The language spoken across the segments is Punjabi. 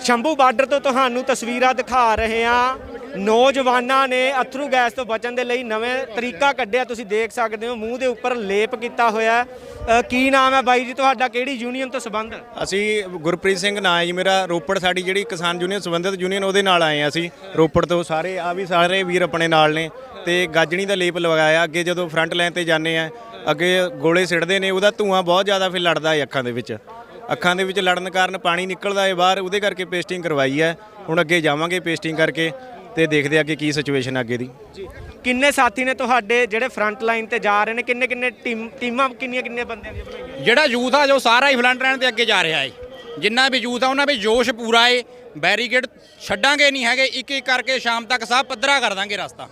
ਸ਼ੰਭੂ ਬਾਰਡਰ ਤੋਂ ਤੁਹਾਨੂੰ ਤਸਵੀਰਾਂ ਦਿਖਾ ਰਹੇ ਹਾਂ। ਨੌਜਵਾਨਾਂ ਨੇ ਅਥਰੂ ਗੈਸ ਤੋਂ ਬਚਣ ਦੇ ਲਈ ਨਵੇਂ ਤਰੀਕਾ ਕੱਢਿਆ। ਤੁਸੀਂ ਦੇਖ ਸਕਦੇ ਹੋ, ਮੂੰਹ ਦੇ ਉੱਪਰ ਲੇਪ ਕੀਤਾ ਹੋਇਆ ਕੀ ਨਾਮ ਹੈ ਬਾਈ ਜੀ? ਤੁਹਾਡਾ ਕਿਹੜੀ ਯੂਨੀਅਨ ਤੋਂ ਸੰਬੰਧ? ਅਸੀਂ ਗੁਰਪ੍ਰੀਤ ਸਿੰਘ ਨਾਂ ਹੈ ਜੀ ਮੇਰਾ। ਰੋਪੜ ਸਾਡੀ ਜਿਹੜੀ ਕਿਸਾਨ ਯੂਨੀਅਨ, ਸੰਬੰਧਿਤ ਯੂਨੀਅਨ, ਉਹਦੇ ਨਾਲ ਆਏ ਹਾਂ ਅਸੀਂ। ਰੋਪੜ ਤੋਂ ਸਾਰੇ ਆ ਵੀ ਸਾਰੇ ਵੀਰ ਆਪਣੇ ਨਾਲ ਨੇ। ਤੇ ਗਾਜਣੀ ਦਾ ਲੇਪ ਲਗਾਇਆ। ਅੱਗੇ ਜਦੋਂ ਫਰੰਟ ਲਾਈਨ ਤੇ ਜਾਂਦੇ ਆ ਅੱਗੇ ਗੋਲੇ ਸਿੱਟਦੇ ਨੇ, ਉਹਦਾ ਧੂਆਂ ਬਹੁਤ ਜ਼ਿਆਦਾ ਫਿਰ ਲੜਦਾ ਹੈ ਅੱਖਾਂ ਦੇ ਵਿੱਚ। ਅੱਖਾਂ ਦੇ ਵਿੱਚ ਲੜਨ ਕਾਰਨ ਪਾਣੀ ਨਿਕਲਦਾ ਹੈ ਬਾਹਰ ਉਹਦੇ ਕਰਕੇ ਪੇਸਟਿੰਗ ਕਰਵਾਈ ਹੈ। ਹੁਣ ਅੱਗੇ ਜਾਵਾਂਗੇ ਪੇਸਟਿੰਗ ਕਰਕੇ ਤੇ ਦੇਖਦੇ ਆ ਅੱਗੇ ਕੀ ਸਿਚੁਏਸ਼ਨ ਹੈ ਅੱਗੇ ਦੀ। ਕਿੰਨੇ ਸਾਥੀ ਨੇ ਤੁਹਾਡੇ ਜਿਹੜੇ ਫਰੰਟ ਲਾਈਨ ਤੇ ਜਾ ਰਹੇ ਨੇ? ਕਿੰਨੇ ਕਿੰਨੇ ਟੀਮ ਟੀਮਾਂ ਕਿੰਨੀਆਂ ਕਿੰਨੀਆਂ ਬੰਦਿਆਂ ਦੀਆਂ ਬਣਾਈਆਂ? ਜਿਹੜਾ ਯੂਥ ਆ ਜੋ ਸਾਰਾ ਹੀ ਫਲੰਟ ਲਾਈਨ ਤੇ ਅੱਗੇ ਜਾ ਰਿਹਾ ਹੈ ਜਿੰਨਾ ਵੀ ਯੂਥ ਆ ਉਹਨਾਂ ਵਿੱਚ ਜੋਸ਼ ਪੂਰਾ ਏ। ਬੈਰੀਕੇਡ ਛੱਡਾਂਗੇ ਨਹੀਂ ਹੈਗੇ ਇੱਕ ਇੱਕ ਕਰਕੇ ਸ਼ਾਮ ਤੱਕ ਸਭ ਪੱਧਰਾ ਕਰ ਦਾਂਗੇ ਰਸਤਾ।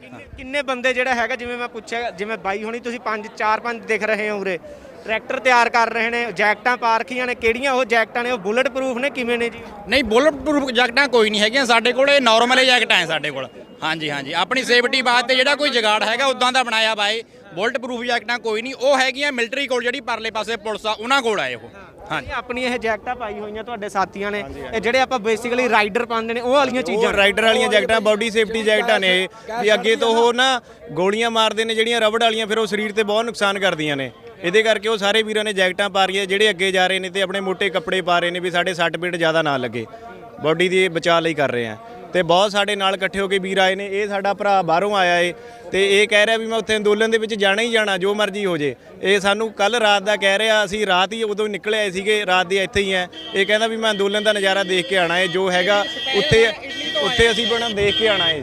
ਕਿੰਨੇ ਕਿੰਨੇ ਬੰਦੇ ਜਿਹੜਾ ਹੈਗਾ ਜਿਵੇਂ ਮੈਂ ਪੁੱਛਿਆ ਜਿਵੇਂ ਬਾਈ ਹੋਣੀ ਤੁਸੀਂ ਪੰਜ ਚਾਰ ਪੰਜ ਦਿਖ ਰਹੇ ਹੋ ਉਰੇ। ਟਰੈਕਟਰ ਤਿਆਰ ਕਰ ਰਹੇ ਨੇ ਜੈਕਟਾਂ ਪਾ ਰੱਖੀਆਂ ਨੇ ਕਿਹੜੀਆਂ ਉਹ ਜੈਕਟਾਂ ਨੇ ਉਹ ਬੁਲਟ ਪ੍ਰੂਫ ਨੇ ਕਿਵੇਂ ਨੇ ਜੀ? ਨਹੀਂ ਬੁਲਟ ਪ੍ਰੂਫ ਜੈਕਟਾਂ ਕੋਈ ਨਹੀਂ ਹੈਗੀਆਂ ਸਾਡੇ ਕੋਲ ਇਹ ਨਾਰਮਲ ਜੈਕਟਾਂ ਹੈ ਸਾਡੇ ਕੋਲ। ਹਾਂਜੀ ਹਾਂਜੀ ਆਪਣੀ ਸੇਫਟੀ ਵਾਸਤੇ ਜਿਹੜਾ ਕੋਈ ਜਗਾੜ ਹੈਗਾ ਉਦਾਂ ਦਾ ਬਣਾਇਆ ਬਾਏ ਬੁਲਟ ਪ੍ਰੂਫ ਜੈਕਟਾਂ ਕੋਈ ਨਹੀਂ ਉਹ ਹੈਗੀਆਂ ਮਿਲਟਰੀ ਕੋਲ ਜਿਹੜੀ ਪਰਲੇ ਪਾਸੇ ਪੁਲਿਸ ਆ ਉਹਨਾਂ ਕੋਲ ਆਏ ਉਹ। ਹਾਂਜੀ। ਆਪਣੀ ਇਹ ਜੈਕਟਾਂ ਪਾਈ ਹੋਈਆਂ ਤੁਹਾਡੇ ਸਾਥੀਆਂ ਨੇ ਇਹ ਜਿਹੜੇ ਆਪਾਂ ਬੇਸਿਕਲੀ ਰਾਈਡਰ ਪਾਉਂਦੇ ਨੇ ਉਹ ਵਾਲੀਆਂ ਉਹ ਚੀਜ਼ਾਂ ਰਾਈਡਰ ਵਾਲੀਆਂ ਜੈਕਟਾਂ ਬਾਡੀ ਸੇਫਟੀ ਜੈਕਟਾਂ ਨੇ। ਇਹ ਵੀ ਅੱਗੇ ਤੋਂ ਉਹ ਨਾ ਗੋਲੀਆਂ ਮਾਰਦੇ ਨੇ ਜਿਹੜੀਆਂ ਰਬੜ ਵਾਲੀਆਂ ਫਿਰ ਉਹ ਸਰੀਰ ਤੇ ਬਹੁਤ ਨੁਕਸਾਨ ਕਰਦੀਆਂ ਨੇ। ਇਹਦੇ ਕਰਕੇ ਉਹ ਸਾਰੇ ਵੀਰਾਂ ਨੇ ਜੈਕਟਾਂ ਪਾ ਰਹੀਆਂ, ਜਿਹੜੇ ਅੱਗੇ ਜਾ ਰਹੇ ਨੇ ਤੇ ਆਪਣੇ ਮੋٹے ਕੱਪੜੇ ਪਾ ਰਹੇ ਨੇ ਵੀ ਸਾਡੇ ਸੱਟ ਪੀੜ ਜ਼ਿਆਦਾ ਨਾ ਲੱਗੇ। ਬਾਡੀ ਦੀ ਬਚਾਅ ਲਈ ਕਰ ਰਹੇ ਆ। ਤੇ ਬਹੁਤ ਸਾਡੇ ਨਾਲ ਇਕੱਠੇ ਹੋ ਕੇ ਵੀਰ ਆਏ ਨੇ, ਇਹ ਸਾਡਾ ਭਰਾ ਬਾਹਰੋਂ ਆਇਆ ਏ ਤੇ ਇਹ ਕਹਿ ਰਿਹਾ ਵੀ ਮੈਂ ਉੱਥੇ ਅੰਦੋਲਨ ਦੇ ਵਿੱਚ ਜਾਣਾ ਹੀ ਜਾਣਾ, ਜੋ ਮਰਜ਼ੀ ਹੋ ਜੇ। ਇਹ ਸਾਨੂੰ ਕੱਲ ਰਾਤ ਦਾ ਕਹਿ ਰਿਹਾ, ਅਸੀਂ ਰਾਤ ਹੀ ਉਦੋਂ ਨਿਕਲੇ ਆਏ ਸੀਗੇ, ਰਾਤ ਦੇ ਇੱਥੇ ਹੀ ਆ। ਇਹ ਕਹਿੰਦਾ ਵੀ ਮੈਂ ਅੰਦੋਲਨ ਦਾ ਨਜ਼ਾਰਾ ਦੇਖ ਕੇ ਆਣਾ ਏ, ਜੋ ਹੈਗਾ ਉੱਥੇ ਉੱਥੇ ਅਸੀਂ ਬਣਾ ਦੇਖ ਕੇ ਆਣਾ ਏ।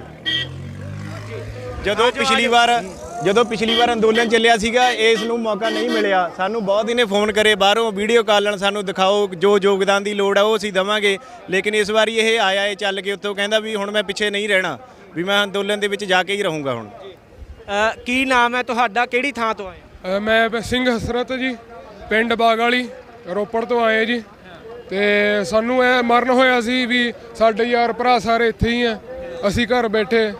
ਜਦੋਂ ਪਿਛਲੀ ਵਾਰ ਜਦੋਂ ਪਿਛਲੀ ਵਾਰ ਅੰਦੋਲਨ ਚੱਲਿਆ ਸੀਗਾ ਇਸ ਨੂੰ ਮੌਕਾ ਨਹੀਂ ਮਿਲਿਆ। ਸਾਨੂੰ ਬਹੁਤ ਦਿਨੇ ਫੋਨ ਕਰੇ ਬਾਹਰੋਂ ਵੀਡੀਓ ਕਾਲ ਨਾਲ ਸਾਨੂੰ ਦਿਖਾਓ ਜੋ ਯੋਗਦਾਨ ਦੀ ਲੋੜ ਆ ਉਹ ਅਸੀਂ ਦਵਾਂਗੇ। ਲੇਕਿਨ ਇਸ ਵਾਰੀ ਇਹ ਆਇਆ ਏ ਚੱਲ ਕੇ ਉੱਥੋਂ ਕਹਿੰਦਾ ਵੀ ਹੁਣ ਮੈਂ ਪਿੱਛੇ ਨਹੀਂ ਰਹਿਣਾ ਵੀ ਮੈਂ ਅੰਦੋਲਨ ਦੇ ਵਿੱਚ ਜਾ ਕੇ ਹੀ ਰਹੂੰਗਾ ਹੁਣ। ਅ, ਕੀ ਨਾਮ ਹੈ ਤੁਹਾਡਾ? ਕਿਹੜੀ ਥਾਂ ਤੋਂ ਆਏ ਹੋ? ਅ, ਮੈਂ ਬ- ਸਿੰਘ ਹਸਰਤ ਜੀ ਪਿੰਡ ਬਾਗ ਵਾਲੀ ਰੋਪੜ ਤੋਂ ਆਏ ਜੀ। ਤੇ ਸਾਨੂੰ ਇਹ ਮਰਨ ਹੋਇਆ ਸੀ ਵੀ ਸਾਡੇ ਯਾਰ ਭਰਾ ਸਾਰੇ ਇੱਥੇ ਹੀ ਆ ਅਸੀਂ ਘਰ ਬੈਠੇ।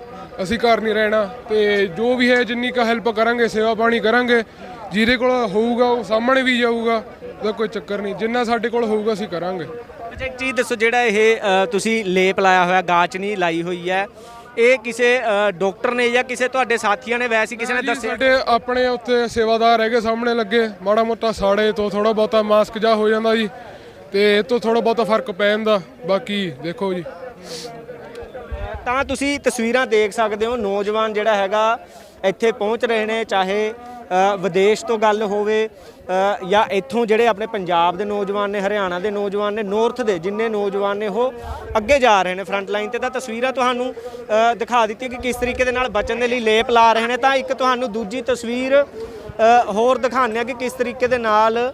ਅਸੀਂ ਘਰ ਨਹੀਂ ਰਹਿਣਾ ਤੇ ਜੋ ਵੀ ਹੈ ਜਿੰਨੀ ਕੁ ਹੈਲਪ ਕਰਾਂਗੇ ਸੇਵਾ ਪਾਣੀ ਕਰਾਂਗੇ ਜਿਹਦੇ ਕੋਲ ਹੋਊਗਾ ਉਹ ਸਾਹਮਣੇ ਵੀ ਜਾਊਗਾ ਉਹਦਾ ਕੋਈ ਚੱਕਰ ਨਹੀਂ। ਜਿੰਨਾ ਸਾਡੇ ਕੋਲ ਹੋਊਗਾ ਅਸੀਂ ਕਰਾਂਗੇ। ਅੱਛਾ ਇੱਕ ਚੀਜ਼ ਦੱਸੋ ਜਿਹੜਾ ਇਹ ਅ, ਤੁਸੀਂ ਲੇਪ ਲਾਇਆ ਹੋਇਆ ਗਾਚਨੀ ਲਾਈ ਹੋਈ ਹੈ ਇਹ ਕਿਸੇ ਅ, ਡਾਕਟਰ ਨੇ ਜਾਂ ਕਿਸੇ ਤੁਹਾਡੇ ਸਾਥੀਆਂ ਨੇ ਵੈਸੇ ਹੀ ਕਿਸੇ ਨੇ ਦੱਸਿਆ? ਸਾਡੇ ਆਪਣੇ ਉੱਥੇ ਸੇਵਾਦਾਰ ਹੈਗੇ ਸਾਹਮਣੇ ਲੱਗੇ। ਮਾੜਾ ਮੋਟਾ ਸਾੜੇ ਤੋਂ ਥੋੜਾ ਬਹੁਤਾ ਮਾਸਕ ਜਾ ਹੋ ਜਾਂਦਾ ਜੀ ਤੇ ਇਹ ਤੋਂ ਥੋੜਾ ਬਹੁਤਾ ਫ਼ਰਕ ਪੈ ਜਾਂਦਾ। ਬਾਕੀ ਦੇਖੋ ਜੀ। ਤਾਂ ਤੁਸੀਂ ਤਸਵੀਰਾਂ ਦੇਖ ਸਕਦੇ ਹੋ, ਨੌਜਵਾਨ ਜਿਹੜਾ ਹੈਗਾ ਇੱਥੇ ਪਹੁੰਚ ਰਹੇ ਨੇ, ਚਾਹੇ ਵਿਦੇਸ਼ ਤੋਂ ਗੱਲ ਹੋਵੇ ਜਾਂ ਇੱਥੋਂ ਜਿਹੜੇ ਆਪਣੇ ਪੰਜਾਬ ਦੇ ਨੌਜਵਾਨ ਨੇ, ਹਰਿਆਣਾ ਦੇ ਨੌਜਵਾਨ ਨੇ ਨਾਰਥ ਦੇ ਜਿੰਨੇ ਨੌਜਵਾਨ ਨੇ ਉਹ ਅੱਗੇ ਜਾ ਰਹੇ ਨੇ ਫਰੰਟ ਲਾਈਨ ਤੇ, ਤਾਂ ਤਸਵੀਰਾਂ ਤੁਹਾਨੂੰ ਦਿਖਾ ਦਿੱਤੀਆਂ ਕਿ ਕਿਸ ਤਰੀਕੇ ਦੇ ਨਾਲ ਬਚਣ ਦੇ ਲਈ ਲੇਪ ਲਾ ਰਹੇ ਨੇ। ਤਾਂ ਇੱਕ ਤੁਹਾਨੂੰ ਦੂਜੀ ਤਸਵੀਰ ਹੋਰ ਦਿਖਾਉਂਦੇ ਆ ਕਿ ਕਿਸ ਤਰੀਕੇ ਦੇ ਨਾਲ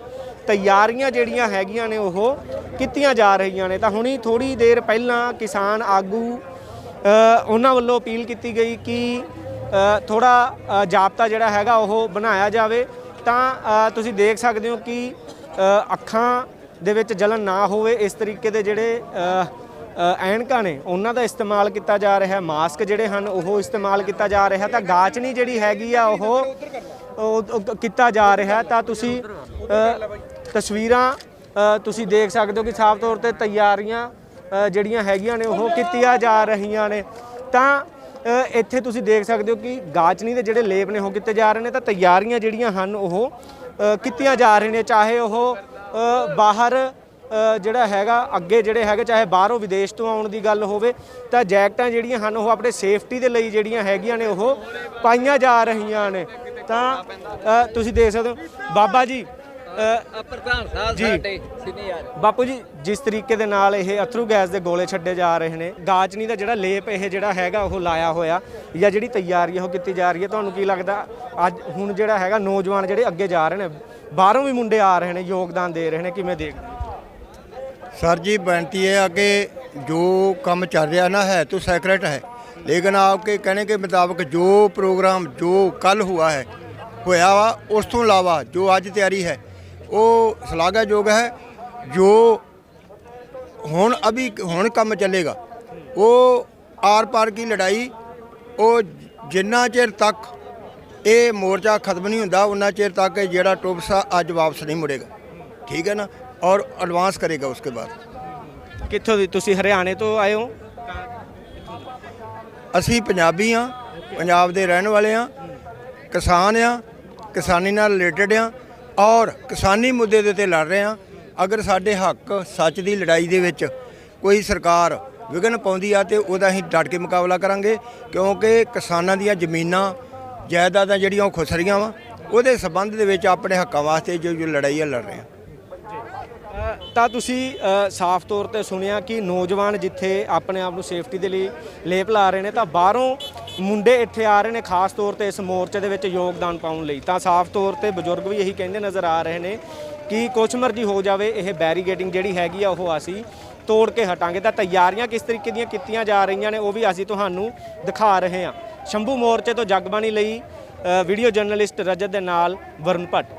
ਤਿਆਰੀਆਂ ਜਿਹੜੀਆਂ ਹੈਗੀਆਂ ਨੇ, ਉਹ ਕੀਤੀਆਂ ਜਾ ਰਹੀਆਂ ਨੇ। ਤਾਂ ਹੁਣੀ ਥੋੜੀ ਦੇਰ ਪਹਿਲਾਂ ਕਿਸਾਨ ਆਗੂ ਉਹਨਾਂ ਵੱਲੋਂ ਅਪੀਲ ਕੀਤੀ ਗਈ ਕਿ ਥੋੜਾ ਜਾਬਤਾ ਜਿਹੜਾ ਹੈਗਾ ਉਹ ਬਣਾਇਆ ਜਾਵੇ। ਤਾਂ ਤੁਸੀਂ ਦੇਖ ਸਕਦੇ ਹੋ ਕਿ ਅੱਖਾਂ ਦੇ ਵਿੱਚ ਜਲਨ ਨਾ ਹੋਵੇ, ਇਸ ਤਰੀਕੇ ਦੇ ਜਿਹੜੇ ਐਨਕਾਂ ਨੇ, ਉਹਨਾਂ ਦਾ ਇਸਤੇਮਾਲ ਕੀਤਾ ਜਾ ਰਿਹਾ। ਮਾਸਕ ਜਿਹੜੇ ਹਨ, ਉਹ ਇਸਤੇਮਾਲ ਕੀਤਾ ਜਾ ਰਿਹਾ। ਤਾਂ ਗਾਚਣੀ ਜਿਹੜੀ ਹੈਗੀ ਆ, ਉਹ ਕੀਤਾ ਜਾ ਰਿਹਾ। ਤਾਂ ਤੁਸੀਂ ਤਸਵੀਰਾਂ ਤੁਸੀਂ ਦੇਖ ਸਕਦੇ ਹੋ ਕਿ ਸਾਫ਼ ਤੌਰ ਤੇ ਤਿਆਰੀਆਂ ਜਿਹੜੀਆਂ ਹੈਗੀਆਂ ਨੇ, ਉਹ ਕੀਤੀਆਂ ਜਾ ਰਹੀਆਂ ਨੇ। ਤਾਂ ਇੱਥੇ ਤੁਸੀਂ ਦੇਖ ਸਕਦੇ ਹੋ ਕਿ ਗਾਚਨੀ ਦੇ ਜਿਹੜੇ ਲੇਪ ਨੇ, ਉਹ ਕੀਤੇ ਜਾ ਰਹੇ ਨੇ। ਤਾਂ ਤਿਆਰੀਆਂ ਜਿਹੜੀਆਂ ਹਨ, ਉਹ ਕੀਤੀਆਂ ਜਾ ਰਹੀਆਂ ਨੇ। ਚਾਹੇ ਉਹ ਬਾਹਰ ਜਿਹੜਾ ਹੈਗਾ, ਅੱਗੇ ਜਿਹੜੇ ਹੈਗੇ, ਚਾਹੇ ਬਾਹਰੋਂ ਵਿਦੇਸ਼ ਤੋਂ ਆਉਣ ਦੀ ਗੱਲ ਹੋਵੇ, ਤਾਂ ਜੈਕਟਾਂ ਜਿਹੜੀਆਂ ਹਨ, ਉਹ ਆਪਣੇ ਸੇਫਟੀ ਦੇ ਲਈ ਜਿਹੜੀਆਂ ਹੈਗੀਆਂ ਨੇ, ਉਹ ਪਾਈਆਂ ਜਾ ਰਹੀਆਂ ਨੇ। ਤਾਂ ਤੁਸੀਂ ਦੇਖ ਸਕਦੇ ਹੋ, ਬਾਬਾ ਜੀ ਪ੍ਰਧਾਨ ਸਾਹਿਬ ਜੀ। ਸਾਡੇ ਸੀਨੀਅਰ ਬਾਪੂ ਜੀ ਜਿਸ ਤਰੀਕੇ ਦੇ ਨਾਲ ਇਹ ਅਥਰੂ ਗੈਸ ਦੇ ਗੋਲੇ ਛੱਡੇ ਜਾ ਰਹੇ ਨੇ ਗਾਚਨੀ ਦਾ ਜਿਹੜਾ ਲੇਪ ਇਹ ਜਿਹੜਾ ਹੈਗਾ ਉਹ ਲਾਇਆ ਹੋਇਆ ਜਾਂ ਜਿਹੜੀ ਤਿਆਰੀ ਉਹ ਕੀਤੀ ਜਾ ਰਹੀ ਹੈ ਤੁਹਾਨੂੰ ਕੀ ਲੱਗਦਾ ਅੱਜ ਹੁਣ ਜਿਹੜਾ ਹੈਗਾ ਨੌਜਵਾਨ ਜਿਹੜੇ ਅੱਗੇ ਜਾ ਰਹੇ ਨੇ ਬਾਹਰੋਂ ਵੀ ਮੁੰਡੇ ਆ ਰਹੇ ਨੇ ਯੋਗਦਾਨ ਦੇ ਰਹੇ ਨੇ ਕਿਵੇਂ ਦੇਖ सर जी बेनती है आगे जो काम चल रहा ना है तो सेक्रेट है लेकिन आपके कहने के मुताबिक जो प्रोग्राम जो कल हुआ है होया वा उस ਤੋਂ ਇਲਾਵਾ ਜੋ ਅੱਜ ਤਿਆਰੀ ਹੈ ਉਹ ਸ਼ਲਾਘਾਯੋਗ ਹੈ ਜੋ ਹੁਣ ਅਭੀ ਹੁਣ ਕੰਮ ਚੱਲੇਗਾ। ਉਹ ਆਰ ਪਾਰ ਕੀ ਲੜਾਈ ਉਹ ਜਿੰਨਾ ਚਿਰ ਤੱਕ ਇਹ ਮੋਰਚਾ ਖਤਮ ਨਹੀਂ ਹੁੰਦਾ ਉਹਨਾਂ ਚਿਰ ਤੱਕ ਇਹ ਜਿਹੜਾ ਟੋਪਸਾ ਅੱਜ ਵਾਪਸ ਨਹੀਂ ਮੁੜੇਗਾ। ਠੀਕ ਹੈ ਨਾ? ਔਰ ਐਡਵਾਂਸ ਕਰੇਗਾ ਉਸਕੇ ਬਾਅਦ। ਕਿੱਥੋਂ ਦੀ? ਤੁਸੀਂ ਹਰਿਆਣੇ ਤੋਂ ਆਏ ਹੋ? ਅਸੀਂ ਪੰਜਾਬੀ ਆ ਪੰਜਾਬ ਦੇ ਰਹਿਣ ਵਾਲੇ ਆ ਕਿਸਾਨ ਆ ਕਿਸਾਨੀ ਨਾਲ ਰਿਲੇਟਡ ਆ ਔਰ ਕਿਸਾਨੀ ਮੁੱਦੇ ਦੇ ਉੱਤੇ ਲੜ ਰਹੇ ਹਾਂ। ਅਗਰ ਸਾਡੇ ਹੱਕ ਸੱਚ ਦੀ ਲੜਾਈ ਦੇ ਵਿੱਚ ਕੋਈ ਸਰਕਾਰ ਵਿਘਨ ਪਾਉਂਦੀ ਆ ਤੇ ਉਹਦਾ ਅਸੀਂ ਡਟ ਕੇ ਮੁਕਾਬਲਾ ਕਰਾਂਗੇ, ਕਿਉਂਕਿ ਕਿਸਾਨਾਂ ਦੀਆਂ ਜ਼ਮੀਨਾਂ, ਜਾਇਦਾਦਾਂ ਜਿਹੜੀਆਂ ਉਹ ਖੁਸ ਰਹੀਆਂ ਵਾ। ਉਹਦੇ ਸਬੰਧ ਦੇ ਵਿੱਚ ਆਪਣੇ ਹੱਕਾਂ ਵਾਸਤੇ ਜੋ ਜੋ ਲੜਾਈ ਆ, ਲੜ ਰਹੇ ਆ ਤਾਂ ਤੁਸੀਂ ਸਾਫ਼ ਤੌਰ ਤੇ ਸੁਣਿਆ ਕਿ ਨੌਜਵਾਨ ਜਿੱਥੇ ਆਪਣੇ ਆਪ ਨੂੰ ਸੇਫਟੀ ਦੇ ਲਈ ਲੇਪ ਲਾ ਰਹੇ ਨੇ, ਤਾਂ ਬਾਹਰੋਂ ਮੁੰਡੇ ਇੱਥੇ ਆ ਰਹੇ ਨੇ ਖਾਸ ਤੌਰ ਤੇ ਇਸ ਮੋਰਚੇ ਦੇ ਵਿੱਚ ਯੋਗਦਾਨ ਪਾਉਣ ਲਈ। ਤਾਂ ਸਾਫ਼ ਤੌਰ ਤੇ ਬਜ਼ੁਰਗ ਵੀ ਇਹੀ ਕਹਿੰਦੇ ਨਜ਼ਰ ਆ ਰਹੇ ਨੇ ਕਿ ਕੁਛ ਮਰਜ਼ੀ ਹੋ ਜਾਵੇ, ਇਹ ਬੈਰੀਗੇਟਿੰਗ ਜਿਹੜੀ ਹੈਗੀ ਆ, ਉਹ ਅਸੀਂ ਤੋੜ ਕੇ ਹਟਾਂਗੇ। ਤਾਂ ਤਿਆਰੀਆਂ ਕਿਸ ਤਰੀਕੇ ਦੀਆਂ ਕੀਤੀਆਂ ਜਾ ਰਹੀਆਂ ਨੇ, ਉਹ ਵੀ ਅਸੀਂ ਤੁਹਾਨੂੰ ਦਿਖਾ ਰਹੇ ਹਾਂ। ਸ਼ੰਭੂ ਮੋਰਚੇ ਤੋਂ ਜਗਬਾਣੀ ਲਈ ਵੀਡੀਓ ਜਰਨਲਿਸਟ ਰਜਤ ਦੇ ਨਾਲ ਵਰਨ ਭੱਟ।